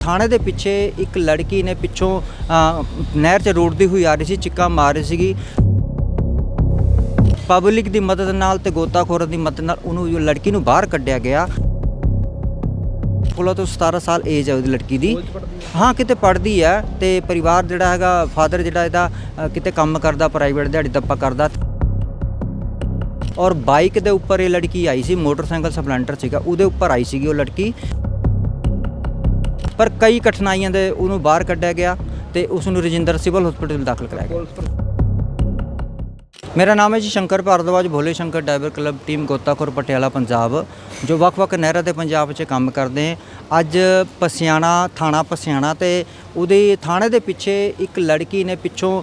ਥਾਣੇ ਦੇ ਪਿੱਛੇ ਇੱਕ ਲੜਕੀ ਨੇ ਪਿੱਛੋਂ ਨਹਿਰ 'ਚ ਰੋੜਦੀ ਹੋਈ ਆ ਰਹੀ ਸੀ ਚਿੱਕਾ ਮਾਰ ਰਹੀ ਸੀਗੀ। ਪਬਲਿਕ ਦੀ ਮਦਦ ਨਾਲ ਤੇ ਗੋਤਾਖੋਰਾਂ ਦੀ ਮਦਦ ਨਾਲ ਉਹਨੂੰ ਜੋ ਲੜਕੀ ਨੂੰ ਬਾਹਰ ਕੱਢਿਆ ਗਿਆ। ਕੋਲੋਂ ਤੋਂ 17 ਸਾਲ ਏਜ ਹੈ ਉਹਦੀ ਲੜਕੀ ਦੀ। ਹਾਂ ਕਿਤੇ ਪੜ੍ਹਦੀ ਹੈ ਤੇ ਪਰਿਵਾਰ ਜਿਹੜਾ ਹੈਗਾ ਫਾਦਰ ਜਿਹੜਾ ਇਹਦਾ ਕਿਤੇ ਕੰਮ ਕਰਦਾ ਪ੍ਰਾਈਵੇਟ ਦਿਹਾੜੀ ਦੱਪਾ ਕਰਦਾ। ਔਰ ਬਾਈਕ ਦੇ ਉੱਪਰ ਇਹ ਲੜਕੀ ਆਈ ਸੀ ਮੋਟਰਸਾਈਕਲ ਸਪਲੈਂਡਰ ਸੀਗਾ ਉਹਦੇ ਉੱਪਰ ਆਈ ਸੀਗੀ ਉਹ ਲੜਕੀ। ਪਰ ਕਈ ਕਠਿਨਾਈਆਂ ਦੇ ਉਹਨੂੰ ਬਾਹਰ ਕੱਢਿਆ ਗਿਆ ਤੇ ਉਸ ਨੂੰ ਰਜਿੰਦਰ ਸਿਵਲ ਹਸਪੀਟਲ ਦਾਖਲ ਕਰਾਇਆ ਗਿਆ। ਮੇਰਾ ਨਾਮ ਹੈ ਜੀ Shankar Bhardwaj, Bhole Shankar diver club team ਗੋਤਾਖੋਰ, Patiala, Punjab, ਜੋ ਵੱਖ-ਵੱਖ ਨਹਿਰਾਂ ਦੇ ਪੰਜਾਬ 'ਚ ਕੰਮ ਕਰਦੇ ਅੱਜ ਪਸਿਆਣਾ, ਥਾਣਾ ਪਸਿਆਣਾ ਤੇ ਉਹਦੇ ਥਾਣੇ ਦੇ ਪਿੱਛੇ ਇੱਕ ਲੜਕੀ ਨੇ ਪਿੱਛੋਂ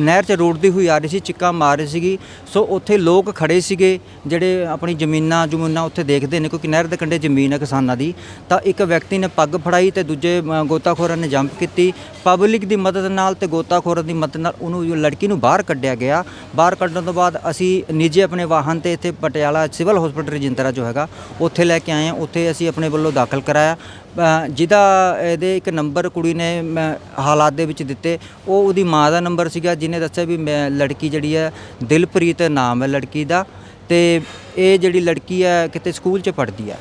ਨਹਿਰ 'ਚ ਰੋੜਦੀ ਹੋਈ ਆ ਰਹੀ ਸੀ ਚਿੱਕਾ ਮਾਰ ਰਹੀ ਸੀਗੀ। ਸੋ ਉੱਥੇ ਲੋਕ ਖੜੇ ਸੀਗੇ ਜਿਹੜੇ ਆਪਣੀ ਜ਼ਮੀਨਾਂ ਜ਼ਮੂਨਾਂ ਉੱਥੇ ਦੇਖਦੇ ਨੇ ਕਿਉਂਕਿ ਨਹਿਰ ਦੇ ਕੰਢੇ ਜ਼ਮੀਨ ਹੈ ਕਿਸਾਨਾਂ ਦੀ। ਤਾਂ ਇੱਕ ਵਿਅਕਤੀ ਨੇ ਪੱਗ ਫੜਾਈ ਤੇ ਦੂਜੇ ਅ, ਗੋਤਾਖੋਰਾਂ ਨੇ ਜੰਪ ਕੀਤੀ। ਪਬਲਿਕ ਦੀ ਮਦਦ ਨਾਲ ਤੇ ਗੋਤਾਖੋਰਾਂ ਦੀ ਮਦਦ ਨਾਲ ਉਹਨੂੰ ਲੜਕੀ ਨੂੰ ਬਾਹਰ ਕੱਢਿਆ ਗਿਆ। ਬਾਹਰ ਕੱਢਣ ਤੋਂ ਬਾਅਦ ਅਸੀਂ ਨਿੱਜੇ ਆਪਣੇ ਵਾਹਨ ਤੇ ਇੱਥੇ ਪਟਿਆਲਾ ਸਿਵਲ ਹਸਪੀਟਲ ਰਜਿੰਦਰਾ ਜੋ ਹੈਗਾ ਉੱਥੇ ਲੈ ਕੇ ਆਏ ਹਾਂ। ਉੱਥੇ ਅਸੀਂ ਆਪਣੇ ਵੱਲੋਂ ਦਾਖਲ ਕਰਾਇਆ। ਜਿਹਦਾ ਇਹਦੇ ਇੱਕ ਨੰਬਰ ਕੁੜੀ ਨੇ ਮ, ਹਾਲਾਤ ਦੇ ਵਿੱਚ ਦਿੱਤੇ ਉਹ ਉਹਦੀ ਮਾਂ ਦਾ ਨੰਬਰ ਸੀਗਾ ਜਿਹਨੇ ਦੱਸਿਆ ਵੀ ਮੈਂ ਲੜਕੀ ਜਿਹੜੀ ਹੈ ਦਿਲਪ੍ਰੀਤ ਨਾਮ ਹੈ ਲੜਕੀ ਦਾ ਤੇ ਇਹ ਜਿਹੜੀ ਲੜਕੀ ਹੈ ਕਿਤੇ ਸਕੂਲ 'ਚ ਪੜ੍ਹਦੀ ਹੈ।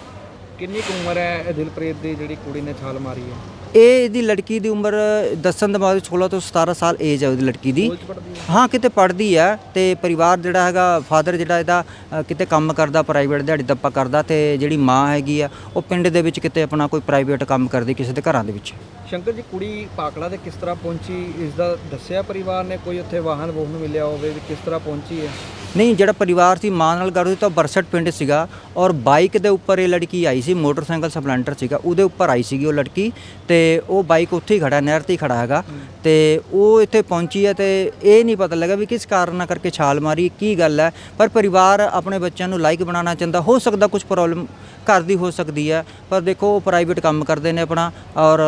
ਕਿੰਨੀ ਕੁ ਉਮਰ ਹੈ ਦਿਲਪ੍ਰੀਤ ਦੀ ਜਿਹੜੀ ਕੁੜੀ ਨੇ ਛਾਲ ਮਾਰੀ ਹੈ? ਇਹ ਇਹਦੀ ਲੜਕੀ ਦੀ ਉਮਰ ਦੱਸਣ ਦੇ ਬਾਅਦ 16 ਤੋਂ 17 ਸਾਲ ਏਜ ਹੈ ਉਹਦੀ ਲੜਕੀ ਦੀ। ਹੈ? ਕਿਤੇ ਪੜ੍ਹਦੀ ਹੈ ਤੇ ਪਰਿਵਾਰ ਜਿਹੜਾ ਹੈਗਾ ਫਾਦਰ ਜਿਹੜਾ ਇਹਦਾ ਕਿਤੇ ਕੰਮ ਕਰਦਾ ਪ੍ਰਾਈਵੇਟ ਦਿਹਾੜੀ ਦੱਪਾ ਕਰਦਾ ਤੇ ਜਿਹੜੀ ਮਾਂ ਹੈਗੀ ਆ ਉਹ ਪਿੰਡ ਦੇ ਵਿੱਚ ਕਿਤੇ ਆਪਣਾ ਕੋਈ ਪ੍ਰਾਈਵੇਟ ਕੰਮ ਕਰਦੀ ਕਿਸੇ ਦੇ ਘਰਾਂ ਦੇ ਵਿੱਚ। ਸ਼ੰਕਰ ਜੀ ਕੁੜੀ ਪਾਕੜਾ ਤੇ ਕਿਸ ਤਰ੍ਹਾਂ ਪਹੁੰਚੀ? ਇਸ ਦਾ ਦੱਸਿਆ ਪਰਿਵਾਰ ਨੇ ਕੋਈ ਉੱਥੇ ਵਾਹਨ ਵੋਹਨ ਮਿਲਿਆ ਹੋਵੇ ਕਿਸ ਤਰ੍ਹਾਂ ਪਹੁੰਚੀ ਹੈ? ਨਹੀਂ ਜਿਹੜਾ ਪਰਿਵਾਰ ਸੀ ਮਾਂ ਨਾਲ ਗੱਲ ਹੋਈ ਤਾਂ ਬਰਸਟ ਪਿੰਡ ਸੀਗਾ ਔਰ ਬਾਈਕ ਦੇ ਉੱਪਰ ਇਹ ਲੜਕੀ ਆਈ ਸੀ ਮੋਟਰਸਾਈਕਲ ਸਪਲੈਂਡਰ ਸੀਗਾ। ਉਹਦੇ ਉੱਪਰ ਆਈ ਸੀਗੀ ਉਹ ਲੜਕੀ ਤੇ ਉਹ ਬਾਈਕ ਉੱਥੇ ਹੀ ਖੜਾ ਨਹਿਰ ਤੇ ਹੀ ਖੜਾ ਹੈਗਾ। ਤੇ ਉਹ ਇੱਥੇ ਪਹੁੰਚੀ ਹੈ ਤੇ ਇਹ ਨਹੀਂ ਪਤਾ ਲੱਗਾ ਵੀ ਕਿਸ ਕਾਰਨ ਨਾਲ ਕਰਕੇ ਛਾਲ ਮਾਰੀ ਕੀ ਗੱਲ ਹੈ। ਪਰ ਪਰਿਵਾਰ ਆਪਣੇ ਬੱਚਿਆਂ ਨੂੰ ਲਾਈਕ ਬਣਾਉਣਾ ਚਾਹੁੰਦਾ ਹੋ ਸਕਦਾ ਕੁਝ ਪ੍ਰੋਬਲਮ ਘਰ ਦੀ ਹੋ ਸਕਦੀ ਹੈ ਪਰ ਦੇਖੋ ਉਹ ਪ੍ਰਾਈਵੇਟ ਕੰਮ ਕਰਦੇ ਨੇ ਆਪਣਾ ਔਰ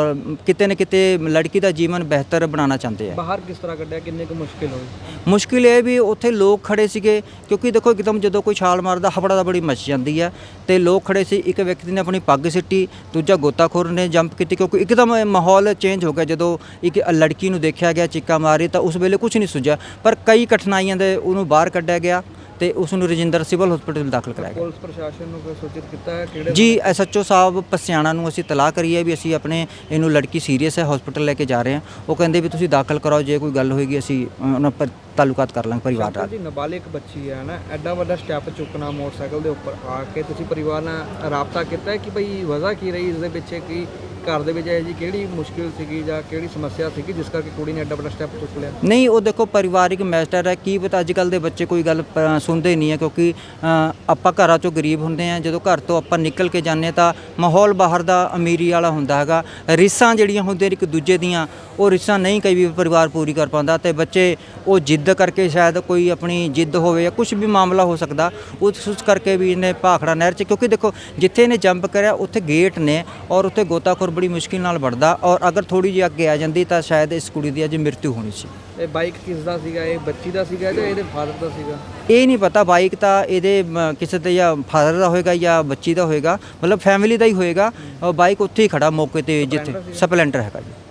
ਕਿਤੇ ਨਾ ਕਿਤੇ ਲੜਕੀ ਦਾ ਜੀਵਨ ਬਿਹਤਰ ਬਣਾਉਣਾ ਚਾਹੁੰਦੇ ਆ। ਬਾਹਰ ਕਿਸ ਤਰ੍ਹਾਂ ਕੱਢਿਆ ਕਿੰਨੇ ਕੁ ਮੁਸ਼ਕਿਲ ਹੋਈ ਮੁਸ਼ਕਿਲ ਇਹ ਵੀ ਉੱਥੇ ਲੋਕ ਖੜੇ ਸੀਗੇ ਕਿਉਂਕਿ ਦੇਖੋ ਇੱਕਦਮ ਜਦੋਂ ਕੋਈ ਛਾਲ ਮਾਰਦਾ ਹਫੜਾ ਦਾ ਬੜੀ ਮਚ ਜਾਂਦੀ ਹੈ ਤੇ ਲੋਕ ਖੜੇ ਸੀ ਇੱਕ ਵਿਅਕਤੀ ਨੇ ਆਪਣੀ ਪੱਗ ਸਿੱਟੀ ਦੂਜਾ ਗੋਤਾਖੋਰ ਨੇ ਜੰਪ ਕੀਤੀ ਕਿਉਂਕਿ ਇੱਕਦਮ ਇਹ ਮਾਹੌਲ ਚੇਂਜ ਹੋ ਗਿਆ ਜਦੋਂ ਇੱਕ ਲੜਕੀ ਨੂੰ ਦੇਖਿਆ ਗਿਆ ਚੀਕਾ ਮਾਰੀ ਤਾਂ ਉਸ ਵੇਲੇ ਕੁਝ ਨਹੀਂ ਸੁਝਿਆ ਪਰ ਕਈ ਕਠਿਨਾਈਆਂ ਦੇ ਉਹਨੂੰ ਬਾਹਰ ਕੱਢਿਆ ਗਿਆ। ਤੇ ਉਸ ਨੂੰ ਰਜਿੰਦਰ ਸਿਵਲ ਹਸਪੀਟਲ ਦਾਖਲ ਕਰਾਇਆ ਗਿਆ। ਪੁਲਿਸ ਪ੍ਰਸ਼ਾਸਨ ਨੂੰ ਕੋਈ ਸੂਚਿਤ ਕੀਤਾ ਹੈ? ਕਿਹੜੇ ਜੀ ਐਸਐਚਓ ਸਾਹਿਬ ਪਸਿਆਣਾ ਨੂੰ ਅਸੀਂ ਤਲਾਹ ਕਰੀ ਹੈ ਵੀ ਅਸੀਂ ਆਪਣੇ ਇਹਨੂੰ ਲੜਕੀ ਸੀਰੀਅਸ ਹੈ ਹਸਪੀਟਲ ਲੈ ਕੇ ਜਾ ਰਹੇ ਹਾਂ। ਉਹ ਕਹਿੰਦੇ ਵੀ ਤੁਸੀਂ ਦਾਖਲ ਕਰਾਓ ਜੇ ਕੋਈ ਗੱਲ ਹੋਏਗੀ ਅਸੀਂ ਅ, ਉਹਨਾਂ ਪਰ ਤਾਲੁਕਾਤ ਕਰ ਲਾਂਗੇ ਪਰਿਵਾਰ ਨਾਲ। ਜੀ ਨਾਬਾਲਿਗ ਬੱਚੀ ਹੈ ਨਾ ਐਡਾ ਵੱਡਾ ਸਟੈਪ ਚੁੱਕਣਾ ਮੋਟਰਸਾਈਕਲ ਦੇ ਉੱਪਰ ਆ ਕੇ ਤੁਸੀਂ ਪਰਿਵਾਰ ਨਾਲ ਰਾਬਤਾ ਕੀਤਾ ਹੈ ਕਿ ਭਈ ਵਜ੍ਹਾ ਕੀ ਰਹੀ ਇਸ ਦੇ ਪਿੱਛੇ? ਕੀ ਘਰ ਦੇ ਵਿੱਚ ਇਹ ਜੀ ਕਿਹੜੀ ਮੁਸ਼ਕਿਲ ਸੀਗੀ ਜਾਂ ਕਿਹੜੀ ਸਮੱਸਿਆ ਸੀਗੀ ਜਿਸ ਕਰਕੇ ਕੁੜੀ ਨੇ ਐਡਾ ਵੱਡਾ ਸਟੈਪ ਚੁੱਕ ਲਿਆ? ਨਹੀਂ ਉਹ ਦੇਖੋ ਪਰਿਵਾਰਿਕ ਮੈਟਰ ਹੈ। ਕੀ ਪਤਾ ਅੱਜ ਕੱਲ ਦੇ ਬੱਚੇ ਕੋਈ ਗੱਲ ਪ- ਸੁਣਦੇ ਨਹੀਂ ਹੈ ਕਿਉਂਕਿ ਅ, ਆਪਾਂ ਘਰਾਂ ਚੋਂ ਗਰੀਬ ਹੁੰਦੇ ਆ ਜਦੋਂ ਘਰ ਤੋਂ ਆਪਾਂ ਨਿਕਲ ਕੇ ਜਾਂਦੇ ਹਾਂ ਤਾਂ ਮਾਹੌਲ ਬਾਹਰ ਦਾ ਅਮੀਰੀ ਵਾਲਾ ਹੁੰਦਾ ਹੈਗਾ। ਰਿਸਾਂ ਜਿਹੜੀਆਂ ਹੁੰਦੀਆਂ ਨੇ ਇੱਕ ਦੂਜੇ ਦੀਆਂ ਉਹ ਰਿਸਾਂ ਨਹੀਂ ਕਈ ਵੀ ਪਰਿਵਾਰ ਪੂਰੀ ਕਰ ਪਾਉਂਦਾ ਤੇ ਬੱਚੇ ਉਹ ਜਿੱਦ ਕਰਕੇ ਸ਼ਾਇਦ ਕੋਈ ਆਪਣੀ ਜਿੱਦ ਹੋਵੇ ਜਾਂ ਕੁਝ ਵੀ ਮਾਮਲਾ ਹੋ ਸਕਦਾ ਉਸ ਉਸ ਕਰਕੇ ਵੀ ਇਹਨੇ ਭਾਖੜਾ ਨਹਿਰ 'ਚ ਕਿਉਂਕਿ ਦੇਖੋ ਜਿੱਥੇ ਇਹਨੇ ਜੰਪ ਕਰਿਆ ਉੱਥੇ ਗੇਟ ਨੇ ਔਰ ਉੱਥੇ ਗੋਤਾਖੋਰ ਬੜੀ ਮੁਸ਼ਕਿਲ ਨਾਲ ਵੜਦਾ ਔਰ ਅਗਰ ਥੋੜੀ ਜਿਹੀ ਅੱਗੇ ਆ ਜਾਂਦੀ ਤਾਂ ਸ਼ਾਇਦ ਇਸ ਕੁੜੀ ਦੀ ਅੱਜ ਮ੍ਰਿਤੂ ਹੋਣੀ ਸੀ। ਇਹ ਬਾਈਕ ਕਿਸ ਦਾ ਸੀਗਾ? ਇਹ ਬੱਚੀ ਦਾ ਸੀਗਾ ਜਾਂ ਇਹਦੇ ਫਾਦਰ ਦਾ ਸੀਗਾ? ਇਹ ਨਹੀਂ ਪਤਾ ਬਾਈਕ ਤਾਂ ਇਹਦੇ ਮ, ਕਿਸੇ ਤੇ ਜਾਂ ਫਾਦਰ ਦਾ ਹੋਏਗਾ ਜਾਂ ਬੱਚੀ ਦਾ ਹੋਏਗਾ ਮਤਲਬ ਫੈਮਿਲੀ ਦਾ ਹੀ ਹੋਏਗਾ। ਔਰ ਬਾਈਕ ਉੱਥੇ ਹੀ ਖੜਾ ਮੌਕੇ ਤੇ ਜਿੱਥੇ ਸਪਲੈਂਡਰ ਹੈਗਾ ਜੀ।